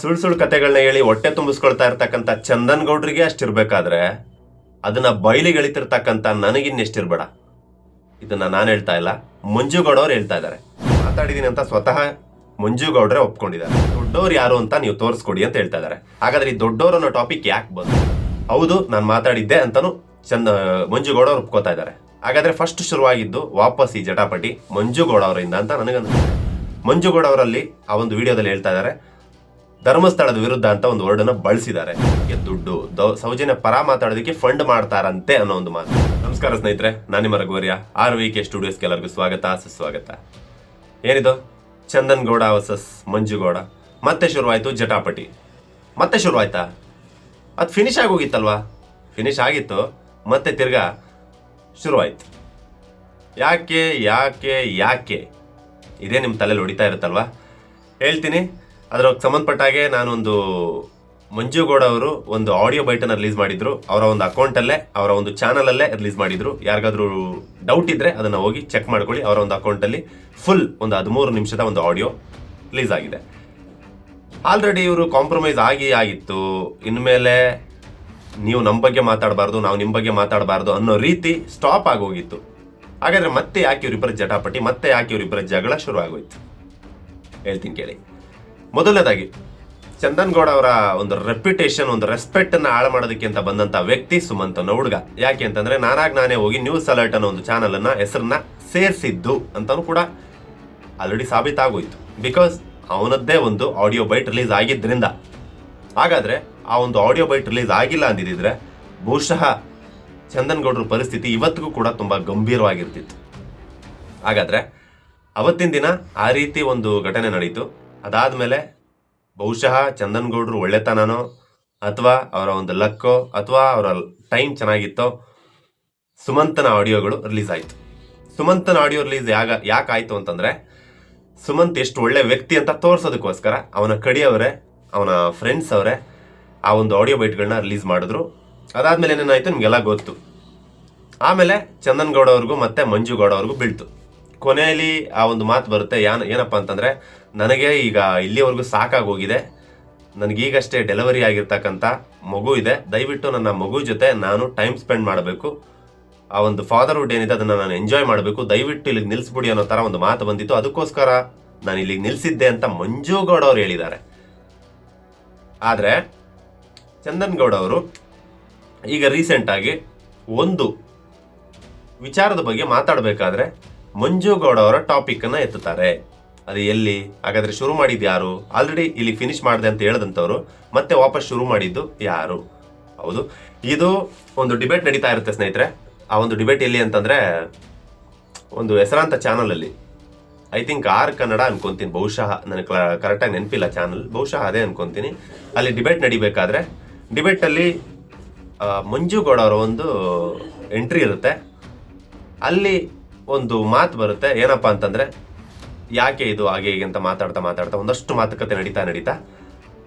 ಸುಳ್ ಸುಳ್ ಕತೆಗಳನ್ನ ಹೇಳಿ ಹೊಟ್ಟೆ ತುಂಬಿಸ್ಕೊಳ್ತಾ ಇರ್ತಕ್ಕಂಥ ಚಂದನ್ ಗೌಡ್ರಿಗೆ ಅಷ್ಟಿರ್ಬೇಕಾದ್ರೆ ಅದನ್ನ ಬಯಲಿಗೆ ಎಳಿತಿರ್ತಕ್ಕಂಥ ನನಗಿನ್ನೆಷ್ಟಿರ್ಬೇಡ ಇದನ್ನ ನಾನು ಹೇಳ್ತಾ ಇಲ್ಲ. ಮಂಜುಗೌಡವ್ರು ಹೇಳ್ತಾ ಇದ್ದಾರೆ. ಮಾತಾಡಿದೀನಿ ಅಂತ ಸ್ವತಃ ಮಂಜುಗೌಡ್ರೆ ಒಪ್ಕೊಂಡಿದ್ದಾರೆ. ದೊಡ್ಡವ್ರು ಯಾರು ಅಂತ ನೀವು ತೋರಿಸ್ಕೊಡಿ ಅಂತ ಹೇಳ್ತಾ ಇದ್ದಾರೆ. ಹಾಗಾದ್ರೆ ಈ ದೊಡ್ಡವರು ಅನ್ನೋ ಟಾಪಿಕ್ ಯಾಕೆ ಬಂತು? ಹೌದು, ನಾನು ಮಾತಾಡಿದ್ದೆ ಅಂತಾನು ಚಂದ, ಮಂಜುಗೌಡ ಅವ್ರು ಒಪ್ಕೋತಾ ಇದ್ದಾರೆ. ಹಾಗಾದ್ರೆ ಫಸ್ಟ್ ಶುರುವಾಗಿದ್ದು ವಾಪಸ್ ಈ ಜಟಾಪಟಿ ಮಂಜುಗೌಡ ಅವರಿಂದ ಅಂತ ನನಗನ್ಸುತ್ತೆ. ಮಂಜುಗೌಡ ಅವರಲ್ಲಿ ಆ ಒಂದು ವಿಡಿಯೋದಲ್ಲಿ ಹೇಳ್ತಾ ಇದ್ದಾರೆ. ಧರ್ಮಸ್ಥಳದ ವಿರುದ್ಧ ಅಂತ ಒಂದು ವರ್ಡನ್ನ ಬಳಸಿದ್ದಾರೆ. ಈ ದುಡ್ಡು ಸೌಜನ್ಯ ಪರ ಮಾತಾಡೋದಕ್ಕೆ ಫಂಡ್ ಮಾಡ್ತಾರಂತೆ ಅನ್ನೋ ಒಂದು ಮಾತು. ನಮಸ್ಕಾರ ಸ್ನೇಹಿತರೆ, ನಾನು ನಿಮ್ಮ ರಘುವರ್ಯ, ಆರ್ ವಿ ಕೆ ಸ್ಟುಡಿಯೋಸ್ಗೆ ಎಲ್ಲರಿಗೂ ಸ್ವಾಗತ, ಸುಸ್ವಾಗತ. ಏನಿದು? ಚಂದನ್ ಗೌಡ ವರ್ಸಸ್ ಮಂಜುಗೌಡ. ಮತ್ತೆ ಶುರುವಾಯಿತು ಜಟಾಪಟಿ. ಮತ್ತೆ ಶುರುವಾಯ್ತಾ? ಅದು ಫಿನಿಶ್ ಆಗೋಗಿತ್ತಲ್ವಾ? ಫಿನಿಶ್ ಆಗಿತ್ತು, ಮತ್ತೆ ತಿರ್ಗಾ ಶುರುವಾಯಿತು. ಯಾಕೆ ಯಾಕೆ ಯಾಕೆ? ಇದೇ ನಿಮ್ಮ ತಲೆಯಲ್ಲಿ ಹೊಡಿತಾ ಇರುತ್ತಲ್ವಾ? ಹೇಳ್ತೀನಿ. ಅದರ ಸಂಬಂಧಪಟ್ಟಾಗೆ ನಾನೊಂದು ಮಂಜುಗೌಡ ಅವರು ಒಂದು ಆಡಿಯೋ ಬೈಟನ್ನು ರಿಲೀಸ್ ಮಾಡಿದ್ರು. ಅವರ ಒಂದು ಅಕೌಂಟಲ್ಲೇ ಅವರ ಒಂದು ಚಾನಲಲ್ಲೇ ರಿಲೀಸ್ ಮಾಡಿದ್ರು. ಯಾರಿಗಾದರೂ ಡೌಟ್ ಇದ್ರೆ ಅದನ್ನು ಹೋಗಿ ಚೆಕ್ ಮಾಡ್ಕೊಳ್ಳಿ. ಅವರ ಒಂದು ಅಕೌಂಟಲ್ಲಿ ಫುಲ್ ಒಂದು ಹದಿಮೂರು ನಿಮಿಷದ ಒಂದು ಆಡಿಯೋ ರಿಲೀಸ್ ಆಗಿದೆ. ಆಲ್ರೆಡಿ ಇವರು ಕಾಂಪ್ರಮೈಸ್ ಆಗಿ ಆಗಿತ್ತು. ಇನ್ಮೇಲೆ ನೀವು ನಮ್ಮ ಬಗ್ಗೆ ಮಾತಾಡಬಾರ್ದು, ನಾವು ನಿಮ್ಮ ಬಗ್ಗೆ ಮಾತಾಡಬಾರ್ದು ಅನ್ನೋ ರೀತಿ ಸ್ಟಾಪ್ ಆಗೋಗಿತ್ತು ಹಾಗಾದ್ರೆ ಮತ್ತೆ ಯಾಕೆ ಇವರಿಬ್ಬರ ಜಟಾಪಟಿ, ಮತ್ತೆ ಯಾಕೆ ಇವರಿಬ್ಬರ ಜಗಳ ಶುರು ಆಗೋಯ್ತು ಹೇಳ್ತೀನಿ ಕೇಳಿ. ಮೊದಲನೇದಾಗಿ ಚಂದನ್ ಗೌಡ ಅವರ ಒಂದು ರೆಪ್ಯುಟೇಷನ್ ಒಂದು ರೆಸ್ಪೆಕ್ಟ್ ಅನ್ನ ಹಾಳು ಮಾಡೋದಕ್ಕೆ ಅಂತ ಬಂದಂತ ವ್ಯಕ್ತಿ ಸುಮಂತ್ ಅನ್ನೋ ಹುಡುಗ. ಯಾಕೆ ಅಂತಂದ್ರೆ, ನಾನಾಗ್ ನಾನೇ ಹೋಗಿ ನ್ಯೂಸ್ ಅಲರ್ಟ್ ಅನ್ನೋ ಒಂದು ಚಾನಲ್ ಅನ್ನ, ಹೆಸರನ್ನ ಸೇರಿಸಿದ್ದು ಅಂತಾನು ಕೂಡ ಆಲ್ರೆಡಿ ಸಾಬೀತಾಗೋಯ್ತು. ಬಿಕಾಸ್ ಅವನದ್ದೇ ಒಂದು ಆಡಿಯೋ ಬೈಟ್ ರಿಲೀಸ್ ಆಗಿದ್ದರಿಂದ ಹಾಗಾದ್ರೆ, ಆ ಒಂದು ಆಡಿಯೋ ಬೈಟ್ ರಿಲೀಸ್ ಆಗಿಲ್ಲ ಅಂದಿದ್ರೆ, ಬಹುಶಃ ಚಂದನ್ ಗೌಡ್ರ ಪರಿಸ್ಥಿತಿ ಇವತ್ತಿಗೂ ಕೂಡ ತುಂಬಾ ಗಂಭೀರವಾಗಿರ್ತಿತ್ತು. ಹಾಗಾದ್ರೆ, ಅವತ್ತಿನ ದಿನ ಆ ರೀತಿ ಒಂದು ಘಟನೆ ನಡೀತು. ಅದಾದ್ಮೇಲೆ ಬಹುಶಃ ಚಂದನ್ ಗೌಡ್ರು ಒಳ್ಳೆತನನೋ ಅಥವಾ ಅವರ ಒಂದು ಲಕ್ಕೋ ಅಥವಾ ಅವರ ಟೈಮ್ ಚೆನ್ನಾಗಿತ್ತೋ ಸುಮಂತನ ಆಡಿಯೋಗಳು ರಿಲೀಸ್ ಆಯಿತು ಸುಮಂತನ ಆಡಿಯೋ ರಿಲೀಸ್ ಯಾಗ, ಯಾಕಾಯಿತು ಅಂತಂದರೆ ಸುಮಂತ್ ಎಷ್ಟು ಒಳ್ಳೆ ವ್ಯಕ್ತಿ ಅಂತ ತೋರಿಸೋದಕ್ಕೋಸ್ಕರ ಅವನ ಕಡಿಯವರೇ, ಅವನ ಫ್ರೆಂಡ್ಸ್ ಅವರೇ ಆ ಒಂದು ಆಡಿಯೋ ಬೈಟ್ಗಳನ್ನ ರಿಲೀಸ್ ಮಾಡಿದ್ರು. ಅದಾದಮೇಲೆ ಏನೇನಾಯಿತು ನಿಮಗೆಲ್ಲ ಗೊತ್ತು. ಆಮೇಲೆ ಚಂದನ್ ಅವ್ರಿಗೂ ಮತ್ತೆ ಮಂಜು ಅವ್ರಿಗೂ ಬೀಳ್ತು. ಕೊನೆಯಲ್ಲಿ ಆ ಒಂದು ಮಾತು ಬರುತ್ತೆ, ಯಾನ್, ಏನಪ್ಪ ಅಂತಂದ್ರೆ ನನಗೆ ಈಗ ಇಲ್ಲಿವರೆಗೂ ಸಾಕಾಗೋಗಿದೆ ನನಗೀಗಷ್ಟೇ ಡೆಲಿವರಿ ಆಗಿರ್ತಕ್ಕಂಥ ಮಗು ಇದೆ. ದಯವಿಟ್ಟು ನನ್ನ ಮಗು ಜೊತೆ ನಾನು ಟೈಮ್ ಸ್ಪೆಂಡ್ ಮಾಡಬೇಕು. ಆ ಒಂದು ಫಾದರ್ಹುಡ್ ಏನಿದೆ ಅದನ್ನು ನಾನು ಎಂಜಾಯ್ ಮಾಡಬೇಕು. ದಯವಿಟ್ಟು ಇಲ್ಲಿಗೆ ನಿಲ್ಲಿಸ್ಬಿಡಿ ಅನ್ನೋ ಥರ ಒಂದು ಮಾತು ಬಂದಿತ್ತು. ಅದಕ್ಕೋಸ್ಕರ ನಾನು ಇಲ್ಲಿಗೆ ನಿಲ್ಲಿಸಿದ್ದೆ ಅಂತ ಮಂಜುಗೌಡ ಅವರು ಹೇಳಿದ್ದಾರೆ. ಆದರೆ ಚಂದನ್ ಗೌಡ ಅವರು ಈಗ ರೀಸೆಂಟಾಗಿ ಒಂದು ವಿಚಾರದ ಬಗ್ಗೆ ಮಾತಾಡಬೇಕಾದ್ರೆ ಮಂಜುಗೌಡ ಅವರ ಟಾಪಿಕ್ ಅನ್ನ ಎತ್ತುತ್ತಾರೆ. ಅದು ಎಲ್ಲಿ? ಹಾಗಾದ್ರೆ ಶುರು ಮಾಡಿದ್ದು ಯಾರು? ಆಲ್ರೆಡಿ ಇಲ್ಲಿ ಫಿನಿಶ್ ಮಾಡಿದೆ ಅಂತ ಹೇಳದಂತವ್ರು ಮತ್ತೆ ವಾಪಸ್ ಶುರು ಮಾಡಿದ್ದು ಯಾರು? ಹೌದು. ಇದು ಒಂದು ಡಿಬೇಟ್ ನಡೀತಾ ಇರುತ್ತೆ ಸ್ನೇಹಿತರೆ. ಆ ಒಂದು ಡಿಬೇಟ್ ಎಲ್ಲಿ ಅಂತಂದ್ರೆ, ಒಂದು ಹೆಸರಾಂತ ಚಾನಲ್ ಅಲ್ಲಿ. ಐ ಥಿಂಕ್ ಆರ್ ಕನ್ನಡ ಅನ್ಕೊಂತೀನಿ. ಬಹುಶಃ ನನಗೆ ಕರೆಕ್ಟಾಗಿ ನೆನಪಿಲ್ಲ ಚಾನಲ್ ಬಹುಶಃ ಅದೇ ಅನ್ಕೊಂತೀನಿ. ಅಲ್ಲಿ ಡಿಬೇಟ್ ನಡಿಬೇಕಾದ್ರೆ ಡಿಬೇಟಲ್ಲಿ ಮಂಜುಗೌಡ ಅವರ ಒಂದು ಎಂಟ್ರಿ ಇರುತ್ತೆ. ಅಲ್ಲಿ ಒಂದು ಮಾತು ಬರುತ್ತೆ. ಏನಪ್ಪ ಅಂತಂದ್ರೆ ಯಾಕೆ ಇದು ಹಾಗೆ ಹೀಗೆ ಅಂತ ಮಾತಾಡ್ತಾ ಮಾತಾಡ್ತಾ ಒಂದಷ್ಟು ಮಾತುಕತೆ ನಡೀತಾ ನಡೀತಾ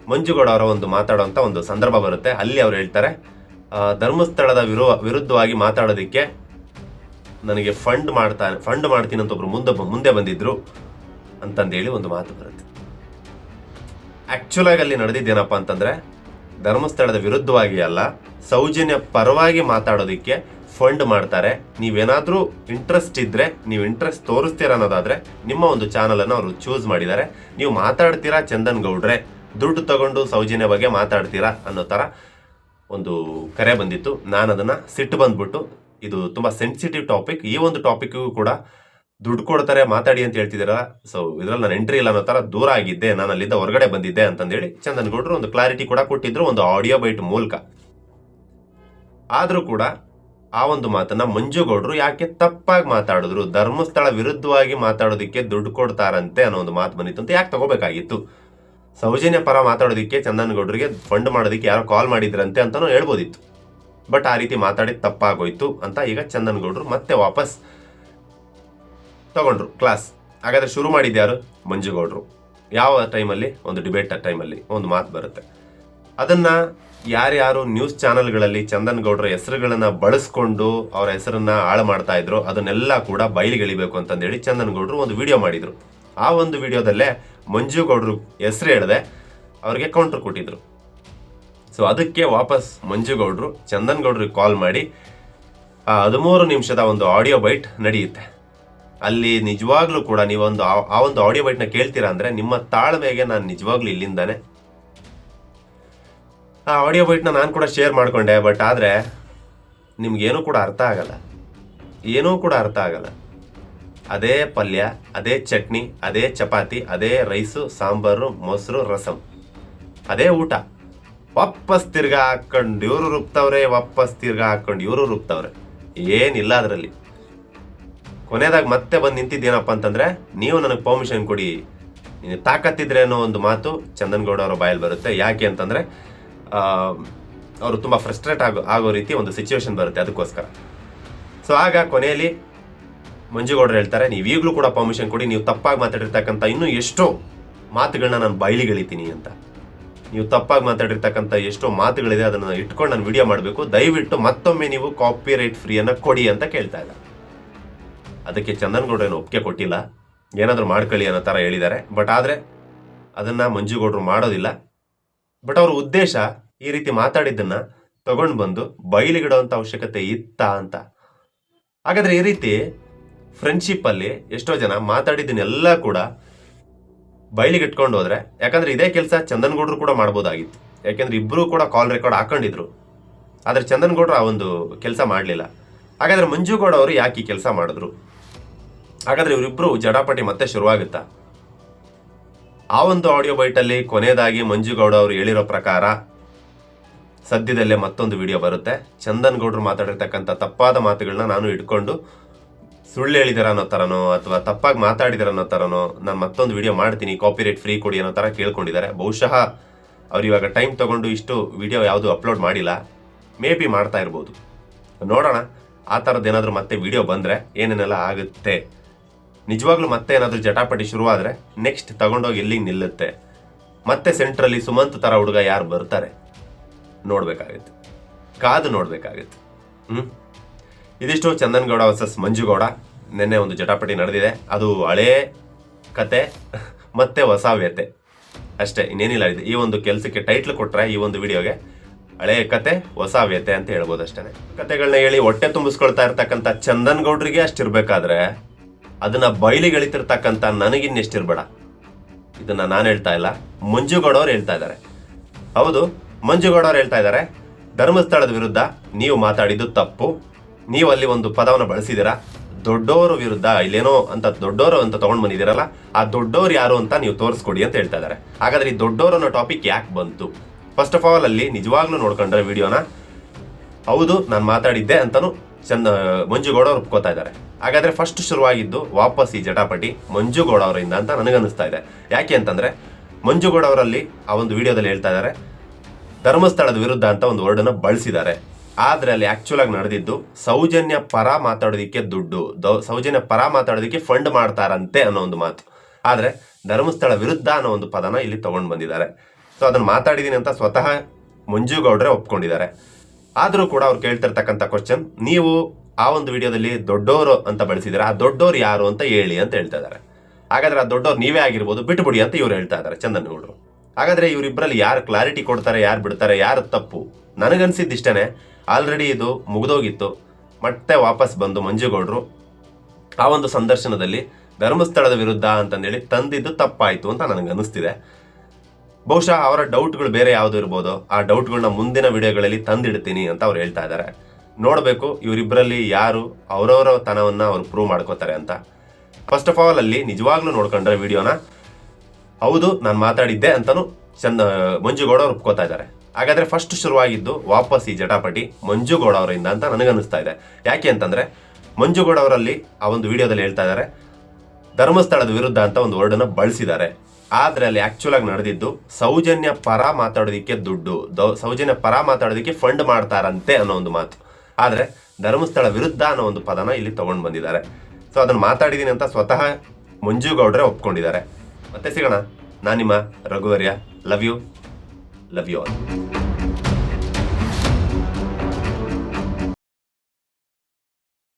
ಮಂಜುಗೌಡ ಅವರ ಒಂದು ಮಾತಾಡುವಂಥ ಒಂದು ಸಂದರ್ಭ ಬರುತ್ತೆ. ಅಲ್ಲಿ ಅವ್ರು ಹೇಳ್ತಾರೆ ಧರ್ಮಸ್ಥಳದ ವಿರೋ, ವಿರುದ್ಧವಾಗಿ ಮಾತಾಡೋದಕ್ಕೆ ನನಗೆ ಫಂಡ್ ಮಾಡ್ತಾ ಫಂಡ್ ಮಾಡ್ತೀನಿ ಅಂತ ಒಬ್ರು ಮುಂದೆ ಮುಂದೆ ಬಂದಿದ್ರು ಅಂತಂದೇಳಿ ಒಂದು ಮಾತು ಬರುತ್ತೆ. ಆ್ಯಕ್ಚುಲಾಗಿ ಅಲ್ಲಿ ನಡೆದಿದ್ದೇನಪ್ಪ ಅಂತಂದ್ರೆ, ಧರ್ಮಸ್ಥಳದ ವಿರುದ್ಧವಾಗಿ ಅಲ್ಲ, ಸೌಜನ್ಯ ಪರವಾಗಿ ಮಾತಾಡೋದಕ್ಕೆ ಫಂಡ್ ಮಾಡ್ತಾರೆ. ನೀವೇನಾದ್ರೂ ಇಂಟ್ರೆಸ್ಟ್ ಇದ್ರೆ, ನೀವು ಇಂಟ್ರೆಸ್ಟ್ ತೋರಿಸ್ತೀರ ಅನ್ನೋದಾದ್ರೆ, ನಿಮ್ಮ ಒಂದು ಚಾನಲ್ ಅನ್ನು ಅವರು ಚೂಸ್ ಮಾಡಿದ್ದಾರೆ. ನೀವು ಮಾತಾಡ್ತೀರಾ ಚಂದನ್ ಗೌಡ್ರೆ? ದುಡ್ಡು ತಗೊಂಡು ಸೌಜನ್ಯ ಬಗ್ಗೆ ಮಾತಾಡ್ತೀರಾ ಅನ್ನೋ ಥರ ಒಂದು ಕರೆ ಬಂದಿತ್ತು. ನಾನು ಅದನ್ನ ಸಿಟ್ಟು ಬಂದ್ಬಿಟ್ಟು, ಇದು ತುಂಬಾ ಸೆನ್ಸಿಟಿವ್ ಟಾಪಿಕ್ ಈ ಒಂದು ಟಾಪಿಕ್ಗೂ ಕೂಡ ದುಡ್ಡು ಕೊಡ್ತಾರೆ, ಮಾತಾಡಿ ಅಂತ ಹೇಳ್ತಿದ್ದೀರಲ್ಲ ಸೊ ಇದ್ರಲ್ಲಿ ನಾನು ಎಂಟ್ರಿ ಇಲ್ಲ ಅನ್ನೋ ಥರ ದೂರ ಆಗಿದ್ದೆ, ನಾನು ಅಲ್ಲಿಂದ ಹೊರಗಡೆ ಬಂದಿದ್ದೆ ಅಂತಂದೇಳಿ ಚಂದನ್ ಗೌಡ್ರು ಒಂದು ಕ್ಲಾರಿಟಿ ಕೂಡ ಕೊಟ್ಟಿದ್ರು, ಒಂದು ಆಡಿಯೋ ಬೈಟ್ ಮೂಲಕ. ಆದರೂ ಕೂಡ ಆ ಒಂದು ಮಾತನ್ನ ಮಂಜುಗೌಡರು ಯಾಕೆ ತಪ್ಪಾಗಿ ಮಾತಾಡಿದ್ರು, ಧರ್ಮಸ್ಥಳ ವಿರುದ್ಧವಾಗಿ ಮಾತಾಡೋದಕ್ಕೆ ದುಡ್ಡು ಕೊಡ್ತಾರಂತೆ ಅನ್ನೋ ಒಂದು ಮಾತು ಬಂದಿತ್ತು ಅಂತ ಯಾಕೆ ತಗೋಬೇಕಾಗಿತ್ತು? ಸೌಜನ್ಯ ಪರ ಮಾತಾಡೋದಕ್ಕೆ ಚಂದನಗೌಡರಿಗೆ ಫಂಡ್ ಮಾಡೋದಕ್ಕೆ ಯಾರೋ ಕಾಲ್ ಮಾಡಿದ್ರಂತೆ ಅಂತಾನೂ ಹೇಳ್ಬೋದಿತ್ತು. ಬಟ್ ಆ ರೀತಿ ಮಾತಾಡಿ ತಪ್ಪಾಗೋಯ್ತು ಅಂತ ಈಗ ಚಂದನಗೌಡರು ಮತ್ತೆ ವಾಪಸ್ ತಗೊಂಡ್ರು ಕ್ಲಾಸ್. ಹಾಗಾದ್ರೆ ಶುರು ಮಾಡಿದ್ಯಾರು ಮಂಜುಗೌಡರು. ಮಂಜು ಗೌಡ್ರು ಯಾವ ಟೈಮಲ್ಲಿ ಒಂದು ಡಿಬೇಟ್ ಟೈಮಲ್ಲಿ ಒಂದು ಮಾತು ಬರುತ್ತೆ. ಅದನ್ನ ಯಾರ್ಯಾರು ನ್ಯೂಸ್ ಚಾನೆಲ್ಗಳಲ್ಲಿ ಚಂದನ್ ಗೌಡ್ರ ಹೆಸರುಗಳನ್ನ ಬಳಸ್ಕೊಂಡು ಅವರ ಹೆಸರನ್ನ ಹಾಳು ಮಾಡ್ತಾ ಇದ್ರು ಅದನ್ನೆಲ್ಲ ಕೂಡ ಬಯಲಿಗೆಳಿಬೇಕು ಅಂತಂದೇಳಿ ಚಂದನ್ ಗೌಡ್ರು ಒಂದು ವಿಡಿಯೋ ಮಾಡಿದ್ರು. ಆ ಒಂದು ವಿಡಿಯೋದಲ್ಲೇ ಮಂಜು ಗೌಡ್ರು ಹೆಸರು ಹೇಳದೆ, ಅವ್ರಿಗೆ ಕೌಂಟರ್ ಕೊಟ್ಟಿದ್ರು. ಸೊ ಅದಕ್ಕೆ ವಾಪಸ್ ಮಂಜು ಗೌಡ್ರು, ಚಂದನ್ ಗೌಡ್ರಿಗೆ ಕಾಲ್ ಮಾಡಿ, ಆ ಹದಿಮೂರು ನಿಮಿಷದ ಒಂದು ಆಡಿಯೋ ಬೈಟ್ ನಡೆಯುತ್ತೆ. ಅಲ್ಲಿ ನಿಜವಾಗ್ಲೂ ಕೂಡ ನೀವೊಂದು ಆ- ಆ ಒಂದು ಆಡಿಯೋ ಬೈಟ್ನ ಕೇಳ್ತೀರಾ ಅಂದರೆ ನಿಮ್ಮ ತಾಳ್ಮೆಗೆ ನಾನು ನಿಜವಾಗ್ಲೂ ಇಲ್ಲಿಂದಾನೆ ಆ ಆಡಿಯೋ ಬೈಟ್ನ ನಾನು ಕೂಡ ಶೇರ್ ಮಾಡಿಕೊಂಡೆ ಬಟ್ ಆದರೆ ನಿಮಗೇನೂ ಕೂಡ ಅರ್ಥ ಆಗಲ್ಲ. ಏನೂ ಕೂಡ ಅರ್ಥ ಆಗಲ್ಲ. ಅದೇ ಪಲ್ಯ, ಅದೇ ಚಟ್ನಿ, ಅದೇ ಚಪಾತಿ, ಅದೇ ರೈಸು ಸಾಂಬಾರು, ಮೊಸರು, ರಸಂ. ಅದೇ ಊಟ. ವಾಪಸ್ ತಿರ್ಗಾ ಹಾಕ್ಕೊಂಡು ಇವರು ರುಬ್ತವ್ರೆ, ವಾಪಸ್ ತಿರ್ಗಾ ಹಾಕ್ಕೊಂಡು ಇವರು ರುಬ್ತವ್ರೆ. ಏನಿಲ್ಲ ಅದರಲ್ಲಿ. ಕೊನೆಯದಾಗ ಮತ್ತೆ ಬಂದು ನಿಂತಿದ್ದೇನಪ್ಪ ಅಂತಂದರೆ, ನೀವು ನನಗೆ ಪರ್ಮಿಷನ್ ಕೊಡಿ. ತಾಕತ್ತಿದ್ರೆ ಅನ್ನೋ ಒಂದು ಮಾತು ಚಂದನ್ಗೌಡ ಅವರ ಬಾಯಲ್ಲಿ ಬರುತ್ತೆ. ಯಾಕೆ ಅಂತಂದ್ರೆ ಅವರು ತುಂಬ ಫ್ರಸ್ಟ್ರೇಟ್ ಆಗೋ ಆಗೋ ರೀತಿ ಒಂದು ಸಿಚುವೇಶನ್ ಬರುತ್ತೆ ಅದಕ್ಕೋಸ್ಕರ. ಸೊ ಆಗ ಕೊನೆಯಲ್ಲಿ ಮಂಜುಗೌಡರು ಹೇಳ್ತಾರೆ ನೀವು ಈಗಲೂ ಕೂಡ ಪರ್ಮಿಷನ್ ಕೊಡಿ, ನೀವು ತಪ್ಪಾಗಿ ಮಾತಾಡಿರ್ತಕ್ಕಂಥ ಇನ್ನೂ ಎಷ್ಟೋ ಮಾತುಗಳನ್ನ ನಾನು ಬಯಲಿಗೆಳಿತೀನಿ ಅಂತ. ನೀವು ತಪ್ಪಾಗಿ ಮಾತಾಡಿರ್ತಕ್ಕಂಥ ಎಷ್ಟೋ ಮಾತುಗಳಿದೆ, ಅದನ್ನು ಇಟ್ಕೊಂಡು ನಾನು ವಿಡಿಯೋ ಮಾಡಬೇಕು. ದಯವಿಟ್ಟು ಮತ್ತೊಮ್ಮೆ ನೀವು ಕಾಪಿ ರೈಟ್ ಫ್ರೀಯನ್ನು ಕೊಡಿ ಅಂತ ಕೇಳ್ತಾ ಇದ್ದಾರೆ ಅದಕ್ಕೆ ಚಂದನ್ಗೌಡ ಏನು ಒಪ್ಪಿಗೆ ಕೊಟ್ಟಿಲ್ಲ. ಏನಾದರೂ ಮಾಡ್ಕೊಳ್ಳಿ ಅನ್ನೋ ಥರ ಹೇಳಿದ್ದಾರೆ. ಬಟ್ ಆದರೆ ಅದನ್ನು ಮಂಜುಗೌಡರು ಮಾಡೋದಿಲ್ಲ. ಬಟ್ ಅವ್ರ ಉದ್ದೇಶ ಈ ರೀತಿ ಮಾತಾಡಿದ್ದನ್ನ ತಗೊಂಡು ಬಂದು ಬಯಲಿಗಿಡುವಂಥ ಅವಶ್ಯಕತೆ ಇತ್ತ ಅಂತ. ಹಾಗಾದ್ರೆ ಈ ರೀತಿ ಫ್ರೆಂಡ್ಶಿಪ್ ಅಲ್ಲಿ ಎಷ್ಟೋ ಜನ ಮಾತಾಡಿದ್ದನ್ನೆಲ್ಲ ಕೂಡ ಬಯಲಿಗಿಟ್ಕೊಂಡು ಹೋದ್ರೆ, ಯಾಕಂದ್ರೆ ಇದೇ ಕೆಲಸ ಚಂದನ್ಗೌಡರು ಕೂಡ ಮಾಡ್ಬೋದಾಗಿತ್ತು. ಯಾಕೆಂದ್ರೆ ಇಬ್ಬರೂ ಕೂಡ ಕಾಲ್ ರೆಕಾರ್ಡ್ ಹಾಕೊಂಡಿದ್ರು. ಆದ್ರೆ ಚಂದನ್ಗೌಡರು ಆ ಒಂದು ಕೆಲಸ ಮಾಡಲಿಲ್ಲ. ಹಾಗಾದ್ರೆ ಮಂಜುಗೌಡ ಅವರು ಯಾಕೆ ಈ ಕೆಲಸ ಮಾಡಿದ್ರು? ಹಾಗಾದ್ರೆ ಇವರಿಬ್ಬರು ಜಡಾಪಟಿ ಮತ್ತೆ ಶುರುವಾಗುತ್ತಾ? ಆ ಒಂದು ಆಡಿಯೋ ಬೈಟಲ್ಲಿ ಕೊನೆಯದಾಗಿ ಮಂಜುಗೌಡ ಅವರು ಹೇಳಿರೋ ಪ್ರಕಾರ ಸದ್ಯದಲ್ಲೇ ಮತ್ತೊಂದು ವಿಡಿಯೋ ಬರುತ್ತೆ. ಚಂದನ್ ಗೌಡ್ರು ಮಾತಾಡಿರ್ತಕ್ಕಂಥ ತಪ್ಪಾದ ಮಾತುಗಳನ್ನ ನಾನು ಇಟ್ಕೊಂಡು ಸುಳ್ಳು ಹೇಳಿದಾರ ಅನ್ನೋ ಥರನೋ ಅಥವಾ ತಪ್ಪಾಗಿ ಮಾತಾಡಿದಾರ ಅನ್ನೋ ಥರನೋ ನಾನು ಮತ್ತೊಂದು ವಿಡಿಯೋ ಮಾಡ್ತೀನಿ. ಕಾಪಿರೈಟ್ ಫ್ರೀ ಕೊಡಿ ಅನ್ನೋ ಥರ ಕೇಳ್ಕೊಂಡಿದ್ದಾರೆ. ಬಹುಶಃ ಅವ್ರು ಇವಾಗ ಟೈಮ್ ತಗೊಂಡು ಇಷ್ಟು ವಿಡಿಯೋ ಯಾವುದು ಅಪ್ಲೋಡ್ ಮಾಡಿಲ್ಲ. ಮೇ ಬಿ ಮಾಡ್ತಾ ಇರ್ಬೋದು. ನೋಡೋಣ. ಆ ಥರದ್ದು ಏನಾದರೂ ಮತ್ತೆ ವಿಡಿಯೋ ಬಂದರೆ ಏನೇನೆಲ್ಲ ಆಗುತ್ತೆ? ನಿಜವಾಗ್ಲೂ ಮತ್ತೆ ಏನಾದರೂ ಜಟಾಪಟಿ ಶುರುವಾದರೆ ನೆಕ್ಸ್ಟ್ ತಗೊಂಡೋಗಿ ಎಲ್ಲಿ ನಿಲ್ಲುತ್ತೆ? ಮತ್ತೆ ಸೆಂಟ್ರಲ್ಲಿ ಸುಮಂತ್ ಥರ ಹುಡುಗ ಯಾರು ಬರ್ತಾರೆ? ನೋಡಬೇಕಾಗುತ್ತೆ. ಕಾದು ನೋಡಬೇಕಾಗುತ್ತೆ. ಹ್ಮ್? ಇದಿಷ್ಟು ಚಂದನ್ಗೌಡ ವರ್ಸಸ್ ಮಂಜುಗೌಡ ನಿನ್ನೆ ಒಂದು ಜಟಾಪಟಿ ನಡೆದಿದೆ. ಅದು ಹಳೇ ಕತೆ, ಮತ್ತೆ ಹೊಸ ವ್ಯತೆ. ಅಷ್ಟೇ, ಇನ್ನೇನಿಲ್ಲ ಇದು. ಈ ಒಂದು ಕೆಲಸಕ್ಕೆ ಟೈಟ್ಲ್ ಕೊಟ್ಟರೆ ಈ ಒಂದು ವಿಡಿಯೋಗೆ ಹಳೆಯ ಕತೆ, ಹೊಸ ವ್ಯತೆ ಅಂತ ಹೇಳ್ಬೋದು ಅಷ್ಟೇ ಕತೆಗಳನ್ನ ಹೇಳಿ ಹೊಟ್ಟೆ ತುಂಬಿಸ್ಕೊಳ್ತಾ ಇರ್ತಕ್ಕಂಥ ಚಂದನ್ ಗೌಡ್ರಿಗೆ ಅಷ್ಟಿರ್ಬೇಕಾದ್ರೆ ಅದನ್ನ ಬಯಲಿಗೆಳಿತಿರ್ತಕ್ಕಂಥ ನನಗಿನ್ನೆಷ್ಟಿರ್ಬೇಡ. ಇದನ್ನ ನಾನು ಹೇಳ್ತಾ ಇಲ್ಲ. ಮಂಜುಗೌಡವ್ರು ಹೇಳ್ತಾ ಇದ್ದಾರೆ. ಹೌದು, ಮಂಜುಗೌಡವ್ರು ಹೇಳ್ತಾ ಇದ್ದಾರೆ, ಧರ್ಮಸ್ಥಳದ ವಿರುದ್ಧ ನೀವು ಮಾತಾಡಿದ್ದು ತಪ್ಪು. ನೀವು ಅಲ್ಲಿ ಒಂದು ಪದವನ್ನು ಬಳಸಿದ್ದೀರಾ? ದೊಡ್ಡವರ ವಿರುದ್ಧ ಇಲ್ಲೇನೋ ಅಂತ ದೊಡ್ಡವರು ಅಂತ ತಗೊಂಡ್ ಬಂದಿದ್ದೀರಲ್ಲ, ಆ ದೊಡ್ಡೋರು ಯಾರು ಅಂತ ನೀವು ತೋರಿಸ್ಕೊಡಿ ಅಂತ ಹೇಳ್ತಾ ಇದ್ದಾರೆ. ಹಾಗಾದ್ರೆ ಈ ದೊಡ್ಡವರು ಅನ್ನೋ ಟಾಪಿಕ್ ಯಾಕೆ ಬಂತು? ಫಸ್ಟ್ ಆಫ್ ಆಲ್ ಅಲ್ಲಿ ನಿಜವಾಗ್ಲೂ ನೋಡ್ಕೊಂಡ್ರೆ ವಿಡಿಯೋನ ಹೌದು, ನಾನು ಮಾತಾಡಿದ್ದೆ ಅಂತಾನು ಚಂದ ಮಂಜುಗೌಡ ಒಪ್ಕೋತಾ ಇದ್ದಾರೆ. ಹಾಗಾದ್ರೆ ಫಸ್ಟ್ ಶುರುವಾಗಿದ್ದು ವಾಪಸ್ ಈ ಜಟಾಪಟಿ ಮಂಜುಗೌಡ ಅವರಿಂದ ಅಂತ ನನಗನ್ನಿಸ್ತಾ ಇದೆ. ಯಾಕೆ ಅಂತಂದ್ರೆ ಮಂಜುಗೌಡ ಅವರಲ್ಲಿ ಆ ಒಂದು ವಿಡಿಯೋದಲ್ಲಿ ಹೇಳ್ತಾ ಇದ್ದಾರೆ, ಧರ್ಮಸ್ಥಳದ ವಿರುದ್ಧ ಅಂತ ಒಂದು ವರ್ಡನ್ನು ಬಳಸಿದ್ದಾರೆ. ಆದ್ರೆ ಅಲ್ಲಿ ಆಕ್ಚುಲ್ ಆಗಿ ನಡೆದಿದ್ದು ಸೌಜನ್ಯ ಪರ ಮಾತಾಡೋದಕ್ಕೆ ದುಡ್ಡು ಸೌಜನ್ಯ ಪರ ಮಾತಾಡೋದಕ್ಕೆ ಫಂಡ್ ಮಾಡ್ತಾರಂತೆ ಅನ್ನೋ ಒಂದು ಮಾತು. ಆದ್ರೆ ಧರ್ಮಸ್ಥಳ ವಿರುದ್ಧ ಅನ್ನೋ ಒಂದು ಪದನ ಇಲ್ಲಿ ತಗೊಂಡು ಬಂದಿದ್ದಾರೆ. ಸೊ ಅದನ್ನ ಮಾತಾಡಿದೀನಿ ಅಂತ ಸ್ವತಃ ಮಂಜುಗೌಡ್ರೆ ಒಪ್ಕೊಂಡಿದ್ದಾರೆ. ಆದರೂ ಕೂಡ ಅವ್ರು ಕೇಳ್ತಿರ್ತಕ್ಕಂಥ ಕ್ವಶನ್ ನೀವು ಆ ಒಂದು ವಿಡಿಯೋದಲ್ಲಿ ದೊಡ್ಡವರು ಅಂತ ಬಳಸಿದ್ದಾರೆ ಆ ದೊಡ್ಡವರು ಯಾರು ಅಂತ ಹೇಳಿ ಅಂತ ಹೇಳ್ತಾ ಇದ್ದಾರೆ ಹಾಗಾದ್ರೆ ಆ ದೊಡ್ಡವ್ರು ನೀವೇ ಆಗಿರ್ಬೋದು, ಬಿಟ್ಬಿಡಿ ಅಂತ ಇವ್ರು ಹೇಳ್ತಾ ಇದ್ದಾರೆ ಚಂದನ್ ಗೌಡ್ರು ಹಾಗಾದ್ರೆ ಇವರಿಬ್ಬರಲ್ಲಿ ಯಾರು ಕ್ಲಾರಿಟಿ ಕೊಡ್ತಾರೆ, ಯಾರು ಬಿಡ್ತಾರೆ, ಯಾರು ತಪ್ಪು? ನನಗನ್ಸಿದ್ದಿಷ್ಟೇ ಆಲ್ರೆಡಿ ಇದು ಮುಗಿದೋಗಿತ್ತು. ಮತ್ತೆ ವಾಪಸ್ ಬಂದು ಮಂಜುಗೌಡರು ಆ ಒಂದು ಸಂದರ್ಶನದಲ್ಲಿ ಧರ್ಮಸ್ಥಳದ ವಿರುದ್ಧ ಅಂತಂದೇಳಿ ತಂದಿದ್ದು ತಪ್ಪಾಯಿತು ಅಂತ ನನಗೆ ಅನಿಸ್ತಿದೆ ಬಹುಶಃ ಅವರ ಡೌಟ್ಗಳು ಬೇರೆ ಯಾವುದು ಇರ್ಬೋದು, ಆ ಡೌಟ್ಗಳನ್ನ ಮುಂದಿನ ವಿಡಿಯೋಗಳಲ್ಲಿ ತಂದಿಡ್ತೀನಿ ಅಂತ ಅವ್ರು ಹೇಳ್ತಾ ಇದ್ದಾರೆ ನೋಡಬೇಕು ಇವರಿಬ್ಬರಲ್ಲಿ ಯಾರು ಅವರವರ ತನವನ್ನು ಅವ್ರು ಪ್ರೂವ್ ಮಾಡ್ಕೋತಾರೆ ಅಂತ. ಫಸ್ಟ್ ಆಫ್ ಆಲ್ ಅಲ್ಲಿ ನಿಜವಾಗ್ಲೂ ನೋಡ್ಕೊಂಡ್ರೆ ವಿಡಿಯೋನ? ಹೌದು, ನಾನು ಮಾತಾಡಿದ್ದೆ ಅಂತಲೂ ಚಂದ, ಮಂಜುಗೌಡ ಅವ್ರು ಒಪ್ಕೋತಾ ಇದ್ದಾರೆ. ಹಾಗಾದ್ರೆ ಫಸ್ಟ್ ಶುರುವಾಗಿದ್ದು ವಾಪಸ್ ಈ ಜಟಾಪಟಿ ಮಂಜುಗೌಡ ಅವರಿಂದ ಅಂತ ನನಗನ್ನಿಸ್ತಾ ಇದೆ. ಯಾಕೆ ಅಂತಂದ್ರೆ ಮಂಜುಗೌಡ ಅವರಲ್ಲಿ ಆ ಒಂದು ವಿಡಿಯೋದಲ್ಲಿ ಹೇಳ್ತಾ ಇದ್ದಾರೆ, ಧರ್ಮಸ್ಥಳದ ವಿರುದ್ಧ ಅಂತ ಒಂದು ವರ್ಡನ್ನ ಬಳಸಿದ್ದಾರೆ. ಆದ್ರೆ ಅಲ್ಲಿ ಆ್ಯಕ್ಚುಲಾಗಿ ನಡೆದಿದ್ದು ಸೌಜನ್ಯ ಪರ ಮಾತಾಡೋದಕ್ಕೆ ದುಡ್ಡು, ದೌ- ಸೌಜನ್ಯ ಪರ ಮಾತಾಡೋದಕ್ಕೆ ಫಂಡ್ ಮಾಡ್ತಾರಂತೆ ಅನ್ನೋ ಒಂದು ಮಾತು. ಆದ್ರೆ ಧರ್ಮಸ್ಥಳ ವಿರುದ್ಧ ಅನ್ನೋ ಒಂದು ಪದನ ಇಲ್ಲಿ ತಗೊಂಡು ಬಂದಿದ್ದಾರೆ. ಸೊ ಅದನ್ನು ಮಾತಾಡಿದ್ದೀನಿ ಅಂತ ಸ್ವತಃ ಮಂಜುಗೌಡ್ರೆ ಒಪ್ಕೊಂಡಿದ್ದಾರೆ. ಮತ್ತೆ ಸಿಗೋಣ. ನಾನು ನಿಮ್ಮ ರಘುವರ್ಯ. Love you love you all